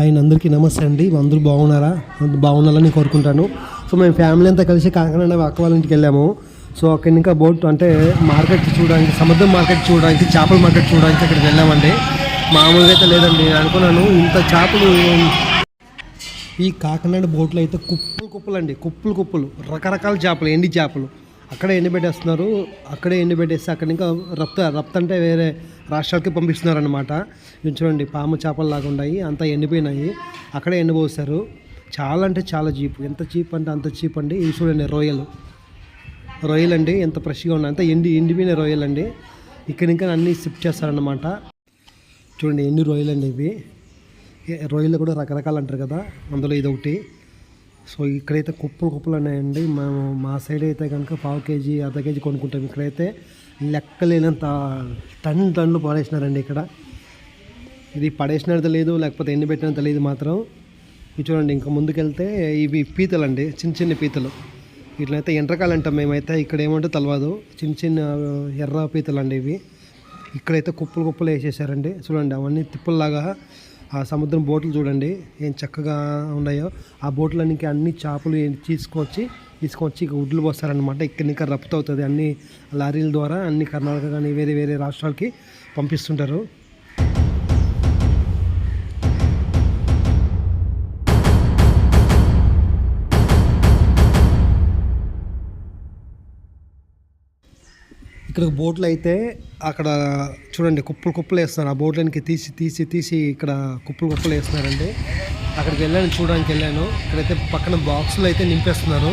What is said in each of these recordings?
ఆయన అందరికీ నమస్తే అండి. అందరూ బాగున్నారా? బాగున్నారని కోరుకుంటాను. సో మేము ఫ్యామిలీ అంతా కలిసి కాకినాడ అక్క వాళ్ళ ఇంటికి వెళ్ళాము. సో అక్కడ ఇంకా బోట్ అంటే మార్కెట్ చూడడానికి సముద్రం మార్కెట్ చూడడానికి చేపల మార్కెట్ చూడడానికి అక్కడికి వెళ్ళామండి. మామూలుగా అయితే లేదండి. నేను అనుకున్నాను ఇంత చేపలు ఈ కాకినాడ బోట్లో అయితే కుప్పలు కుప్పలు అండి కుప్పలు కుప్పలు. రకరకాల చేపలు ఎండి చేపలు. అక్కడే ఎండబెట్టేస్తున్నారు అక్కడే ఎండబెట్టేసి అక్కడ ఇంకా రప్త రప్త అంటే వేరే రాష్ట్రాలకి పంపిస్తున్నారు అనమాట చూడండి పాము చేపలు లాగా ఉన్నాయి అంతా ఎండిపోయినాయి. అక్కడే ఎండబోస్తారు చాలా అంటే చాలా చీప్. ఎంత చీప్ అంటే అంత చీప్ అండి. ఇవి చూడండి రొయ్యలు. రొయ్యలు అండి ఎంత ఫ్రెష్గా ఉన్నాయి. అంత ఎండి ఎండిపోయిన రొయ్యలు అండి. ఇక్కడ ఇంకా అన్నీ షిఫ్ట్ చేస్తారనమాట చూడండి ఎన్ని రొయ్యలు అండి ఇవి. ఏ- రొయ్యలు కూడా రకరకాలు అంటారు కదా. అందులో ఇది ఒకటి సో ఇక్కడైతే కుప్పలు కుప్పలు ఉన్నాయండి. మేము మా సైడ్ అయితే కనుక పావు కేజీ అర్ధ కేజీ కొనుక్కుంటాం. ఇక్కడైతే లెక్కలేనంత టన్ టన్లు పడేసినారండి ఇక్కడ. ఇది పడేసినంత లేదు లేకపోతే ఎన్ని పెట్టినంత లేదు మాత్రం. ఇవి చూడండి ఇంకా ముందుకెళ్తే ఇవి పీతలు అండి చిన్న చిన్న పీతలు. వీటినైతే ఎండ్రకాలు అంటాం మేమైతే ఇక్కడ ఏమంటే తెలియదు చిన్న చిన్న ఎర్ర పీతలు అండి ఇవి. ఇక్కడైతే కుప్పలు కుప్పలు వేసేసారండి. చూడండి అవన్నీ తిప్పల్లాగా ఆ సముద్రం బోట్లు చూడండి ఏం చక్కగా ఉన్నాయో. ఆ బోట్లన్నీ అన్ని చేపలు తీసుకొచ్చి తీసుకొచ్చి ఇక ఉడ్లు పోస్తారనమాట ఇక్కడ ఇంకా రప్తు అవుతుంది అన్ని లారీల ద్వారా అన్ని కర్ణాటక కానీ వేరే వేరే రాష్ట్రాలకి పంపిస్తుంటారు. ఇక్కడ బోట్లు అయితే అక్కడ చూడండి కుప్పలు కుప్పలు వేస్తున్నారు. ఆ బోట్లకి తీసి తీసి తీసి ఇక్కడ కుప్పలు కుప్పలు వేస్తున్నారండి. అక్కడికి వెళ్ళాను చూడడానికి వెళ్ళాను. ఇక్కడైతే పక్కన బాక్సులు అయితే నింపేస్తున్నారు.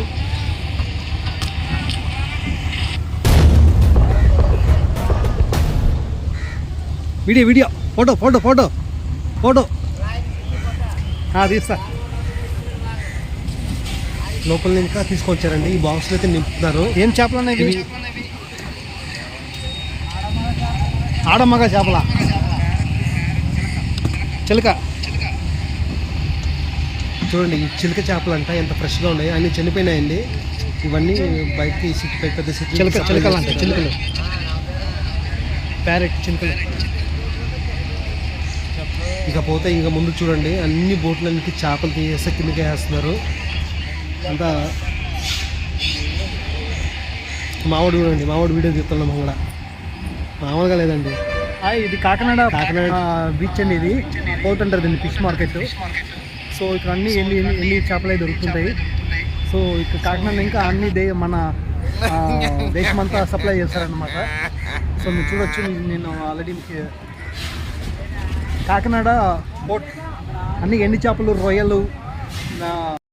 Video video photo photo photo photo. తీస్తా. లోపల ఇంకా తీసుకొచ్చారండి. ఈ బాక్సులు అయితే నింపుతున్నారు. ఏం చేపలు ఉన్నాయి ఇవి? ఆడమ్మగా చేపల. చిలక. చూడండి ఈ చిలక చేపలు అంట ఎంత ఫ్రెష్గా ఉన్నాయి అన్ని చనిపోయినాయండి. ఇవన్నీ బయటకి సిటీ పెద్ద పెద్ద సిటీ చిలక చిలకలు అంట చిలకలు. ప్యారెట్ చిలకలు. ఇకపోతే ఇంకా ముందు చూడండి అన్ని బోట్లన్నిటి చేపలు తీసేస్తే కిందకి వేస్తున్నారు. అంతా మామిడి చూడండి మామిడి వీడియో తీస్తున్నాం కూడా మామూలుగా లేదండి. ఇది కాకినాడ కాకినాడ. బీచ్ అండి ఇది. పోర్ట్ అంటారు దీన్ని ఫిష్ మార్కెట్ సో ఇక్కడ అన్ని ఎన్ని ఎన్ని చేపలు అయితే దొరుకుతుంటాయి. సో ఇక్కడ కాకినాడ ఇంకా అన్ని దే మన దేశమంతా సప్లై చేస్తారనమాట సో మీరు చూడొచ్చు నేను ఆల్రెడీ కాకినాడ పోర్ట్ అన్ని ఎండి చేపలు రొయ్యలు